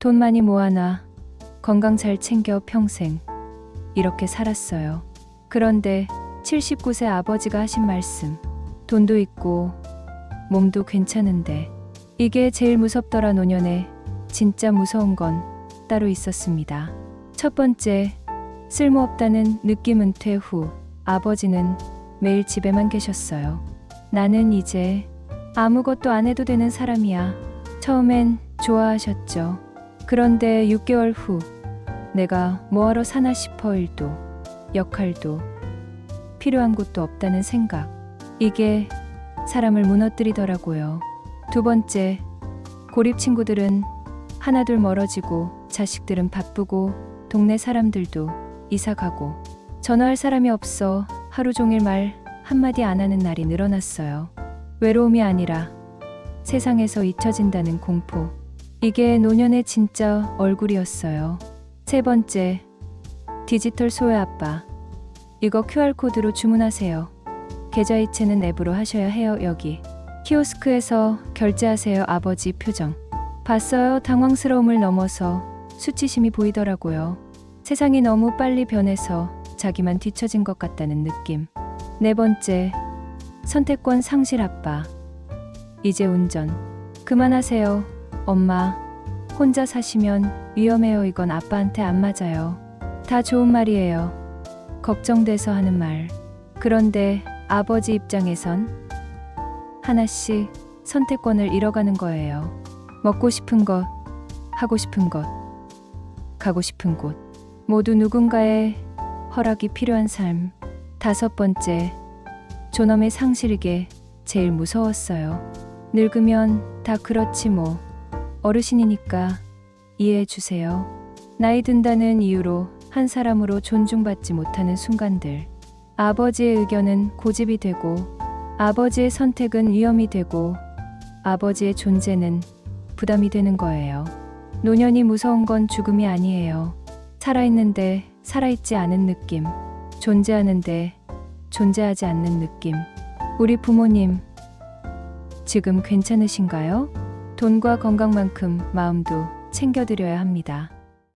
돈 많이 모아놔. 건강 잘 챙겨 평생. 이렇게 살았어요. 그런데 79세 아버지가 하신 말씀. 돈도 있고 몸도 괜찮은데 이게 제일 무섭더라 노년에 진짜 무서운 건 따로 있었습니다. 첫 번째, 쓸모없다는 느낌 은퇴 후 아버지는 매일 집에만 계셨어요. 나는 이제 아무것도 안 해도 되는 사람이야. 처음엔 좋아하셨죠. 그런데 6개월 후 내가 뭐하러 사나 싶어 일도 역할도 필요한 곳도 없다는 생각. 이게 사람을 무너뜨리더라고요. 두 번째, 고립 친구들은 하나둘 멀어지고 자식들은 바쁘고 동네 사람들도 이사 가고 전화할 사람이 없어 하루 종일 말 한마디 안 하는 날이 늘어났어요. 외로움이 아니라 세상에서 잊혀진다는 공포. 이게 노년의 진짜 얼굴이었어요. 세 번째, 디지털 소외 아빠. 이거 QR코드로 주문하세요. 계좌이체는 앱으로 하셔야 해요, 여기. 키오스크에서 결제하세요, 아버지 표정. 봤어요, 당황스러움을 넘어서 수치심이 보이더라고요. 세상이 너무 빨리 변해서 자기만 뒤처진 것 같다는 느낌. 네 번째, 선택권 상실 아빠. 이제 운전. 그만하세요, 엄마. 혼자 사시면 위험해요. 이건 아빠한테 안 맞아요. 다 좋은 말이에요. 걱정돼서 하는 말. 그런데 아버지 입장에선 하나씩 선택권을 잃어가는 거예요. 먹고 싶은 것, 하고 싶은 것, 가고 싶은 곳. 모두 누군가의 허락이 필요한 삶. 다섯 번째, 존엄의 상실이게 제일 무서웠어요. 늙으면 다 그렇지 뭐. 어르신이니까 이해해 주세요. 나이 든다는 이유로 한 사람으로 존중받지 못하는 순간들. 아버지의 의견은 고집이 되고, 아버지의 선택은 위험이 되고, 아버지의 존재는 부담이 되는 거예요. 노년이 무서운 건 죽음이 아니에요. 살아있는데 살아있지 않은 느낌. 존재하는데 존재하지 않는 느낌. 우리 부모님, 지금 괜찮으신가요? 돈과 건강만큼 마음도 챙겨드려야 합니다.